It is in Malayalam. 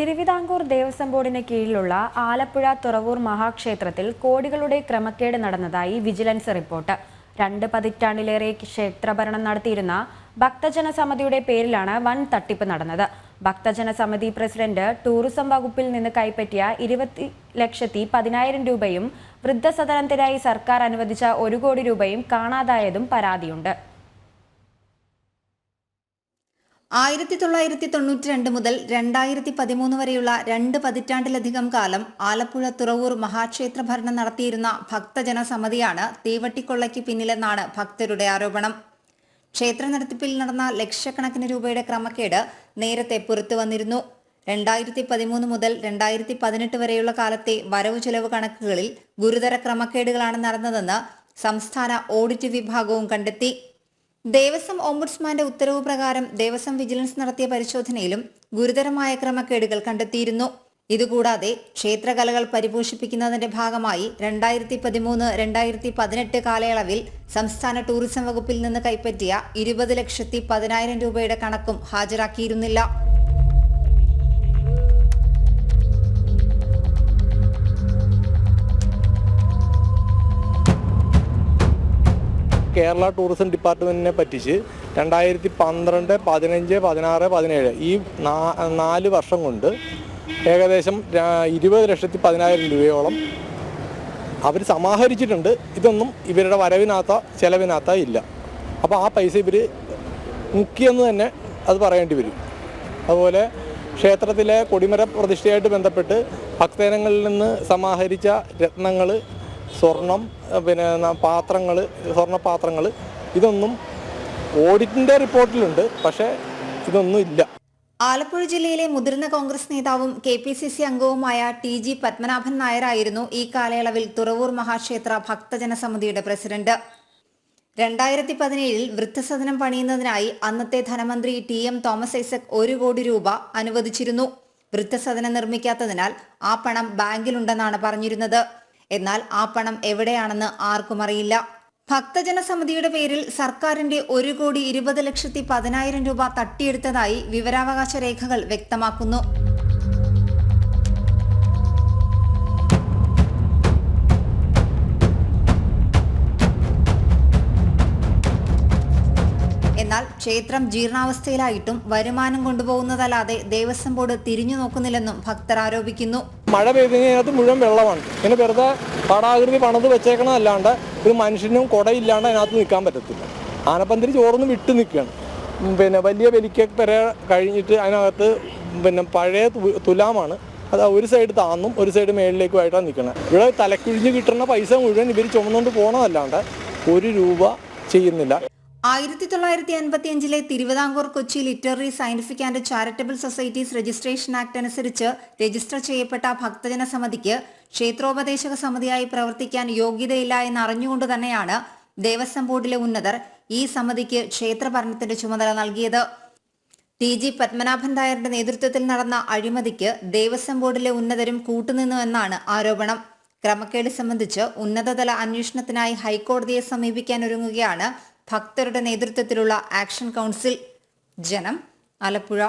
തിരുവിതാംകൂർ ദേവസ്വം ബോർഡിന് കീഴിലുള്ള ആലപ്പുഴ തുറവൂർ മഹാക്ഷേത്രത്തിൽ കോടികളുടെ ക്രമക്കേട് നടന്നതായി വിജിലൻസ് റിപ്പോർട്ട്. രണ്ട് പതിറ്റാണ്ടിലേറെ ക്ഷേത്രഭരണം നടത്തിയിരുന്ന ഭക്തജന സമിതിയുടെ പേരിലാണ് വൻ തട്ടിപ്പ് നടന്നത്. ഭക്തജന സമിതി പ്രസിഡന്റ് ടൂറിസം വകുപ്പിൽ നിന്ന് കൈപ്പറ്റിയ ഇരുപത്തി ലക്ഷത്തി പതിനായിരം രൂപയും വൃദ്ധസദനത്തിനായി സർക്കാർ അനുവദിച്ച ഒരു കോടി രൂപയും കാണാതായതും പരാതിയുണ്ട്. ആയിരത്തി തൊള്ളായിരത്തി തൊണ്ണൂറ്റി രണ്ട് മുതൽ രണ്ടായിരത്തി പതിമൂന്ന് വരെയുള്ള രണ്ട് പതിറ്റാണ്ടിലധികം കാലം ആലപ്പുഴ തുറവൂർ മഹാക്ഷേത്ര ഭരണം നടത്തിയിരുന്ന ഭക്തജന സമിതിയാണ് തീവട്ടിക്കൊള്ളയ്ക്ക് പിന്നിലെന്നാണ് ഭക്തരുടെ ആരോപണം. ക്ഷേത്ര നടത്തിപ്പിൽ നടന്ന ലക്ഷക്കണക്കിന് രൂപയുടെ ക്രമക്കേട് നേരത്തെ പുറത്തു വന്നിരുന്നു. രണ്ടായിരത്തി പതിമൂന്ന് മുതൽ രണ്ടായിരത്തി പതിനെട്ട് വരെയുള്ള കാലത്തെ വരവ് ചെലവ് കണക്കുകളിൽ ഗുരുതര ക്രമക്കേടുകളാണ് നടന്നതെന്ന് സംസ്ഥാന ഓഡിറ്റ് വിഭാഗവും കണ്ടെത്തി. ദേവസ്വം ഓംബുഡ്സ്മാന്റെ ഉത്തരവ് പ്രകാരം ദേവസ്വം വിജിലൻസ് നടത്തിയ പരിശോധനയിലും ഗുരുതരമായ ക്രമക്കേടുകൾ കണ്ടെത്തിയിരുന്നു. ഇതുകൂടാതെ ക്ഷേത്രകലകൾ പരിപോഷിപ്പിക്കുന്നതിന്റെ ഭാഗമായി രണ്ടായിരത്തി പതിമൂന്ന് രണ്ടായിരത്തി പതിനെട്ട് കാലയളവിൽ സംസ്ഥാന ടൂറിസം വകുപ്പിൽ നിന്ന് കൈപ്പറ്റിയ ഇരുപത് ലക്ഷത്തി പതിനായിരം രൂപയുടെ കണക്കും ഹാജരാക്കിയിരുന്നില്ല. കേരള ടൂറിസം ഡിപ്പാർട്ട്മെന്റിനെ പറ്റിച്ച് രണ്ടായിരത്തി പന്ത്രണ്ട് പതിനഞ്ച് പതിനാറ് പതിനേഴ് ഈ നാല് വർഷം കൊണ്ട് ഏകദേശം ഇരുപത് ലക്ഷത്തി പതിനായിരം രൂപയോളം അവർ സമാഹരിച്ചിട്ടുണ്ട്. ഇതൊന്നും ഇവരുടെ വരവിനകത്ത ചെലവിനകത്ത ഇല്ല. അപ്പോൾ ആ പൈസ ഇവർ മുക്കിയെന്ന് തന്നെ അത് പറയേണ്ടി വരും. അതുപോലെ ക്ഷേത്രത്തിലെ കൊടിമര പ്രതിഷ്ഠയായിട്ട് ബന്ധപ്പെട്ട് ഭക്തജനങ്ങളിൽ നിന്ന് സമാഹരിച്ച രത്നങ്ങൾ സ്വർണം പിന്നെ പാത്രങ്ങൾ സ്വർണപാത്രങ്ങൾ ഇതൊന്നും ഓഡിറ്റിന്റെ റിപ്പോർട്ടിലുണ്ട് പക്ഷേ ഇതൊന്നും ഇല്ല. ആലപ്പുഴ ജില്ലയിലെ മുതിർന്ന കോൺഗ്രസ് നേതാവും കെ പി സി സി അംഗവുമായ ടി ജി പത്മനാഭൻ നായരായിരുന്നു ഈ കാലയളവിൽ തുറവൂർ മഹാക്ഷേത്ര ഭക്തജന സമിതിയുടെ പ്രസിഡന്റ്. രണ്ടായിരത്തി പതിനേഴിൽ വൃദ്ധസദനം പണിയുന്നതിനായി അന്നത്തെ ധനമന്ത്രി ടി എം തോമസ് ഐസക് ഒരു കോടി രൂപ അനുവദിച്ചിരുന്നു. വൃദ്ധസദനം നിർമ്മിക്കാത്തതിനാൽ ആ പണം ബാങ്കിലുണ്ടെന്നാണ് പറഞ്ഞിരുന്നത്. എന്നാൽ ആ പണം എവിടെയാണെന്ന് ആർക്കും അറിയില്ല. ഭക്തജന സമിതിയുടെ പേരിൽ സർക്കാരിന്റെ ഒരു കോടി ഇരുപത് ലക്ഷത്തി പതിനായിരം രൂപ തട്ടിയെടുത്തതായി വിവരാവകാശ രേഖകൾ വ്യക്തമാക്കുന്നു. എന്നാൽ ക്ഷേത്രം ജീർണാവസ്ഥയിലായിട്ടും വരുമാനം കൊണ്ടുപോകുന്നതല്ലാതെ ദേവസ്വം ബോർഡ് തിരിഞ്ഞു നോക്കുന്നില്ലെന്നും ഭക്തർ ആരോപിക്കുന്നു. മഴ പെയ്തതിനകത്ത് മുഴുവൻ വെള്ളമാണ്. ഇങ്ങനെ വെറുതെ പടാകൃതി പണത് വെച്ചേക്കണമല്ലാണ്ട് ഒരു മനുഷ്യനും കുടയില്ലാണ്ട് അതിനകത്ത് നിൽക്കാൻ പറ്റത്തില്ല. ആനപ്പന്തിരി ചോർന്ന് വിട്ട് നിൽക്കുകയാണ്. പിന്നെ വലിയ വലിക്ക പെര കഴിഞ്ഞിട്ട് അതിനകത്ത് പിന്നെ പഴയ തുലാമാണ്. അത് ഒരു സൈഡ് താന്നും ഒരു സൈഡ് മേളിലേക്കുമായിട്ടാണ് നിൽക്കുന്നത് ഇവിടെ തലക്കുഴിഞ്ഞ് കിട്ടുന്ന പൈസ മുഴുവൻ ഇവർ ചുമന്നുകൊണ്ട് പോകണമല്ലാണ്ട് ഒരു രൂപ ചെയ്യുന്നില്ല. ആയിരത്തി തൊള്ളായിരത്തി അൻപത്തി അഞ്ചിലെ Thiruvithamkoor Kochi literary scientific and charitable societies registration act അനുസരിച്ച് രജിസ്റ്റർ ചെയ്യപ്പെട്ട ഭക്തജന സമിതിക്ക് ക്ഷേത്രോപദേശക സമിതിയായി പ്രവർത്തിക്കാൻ യോഗ്യതയില്ല എന്ന് അറിഞ്ഞുകൊണ്ട് തന്നെയാണ് ദേവസ്വം ബോർഡിലെ ഉന്നതർ ഈ സമിതിക്ക് ക്ഷേത്രഭരണത്തിന്റെ ചുമതല നൽകിയത്. ടി ജി പത്മനാഭൻ നായരുടെ നേതൃത്വത്തിൽ നടന്ന അഴിമതിക്ക് ദേവസ്വം ബോർഡിലെ ഉന്നതരും കൂട്ടുനിന്നു എന്നാണ് ആരോപണം. ക്രമക്കേട് സംബന്ധിച്ച് ഉന്നതതല അന്വേഷണത്തിനായി ഹൈക്കോടതിയെ സമീപിക്കാൻ ഒരുങ്ങുകയാണ് ഭക്തരുടെ നേതൃത്വത്തിലുള്ള ആക്ഷൻ കൗൺസിൽ ജനം ആലപ്പുഴ.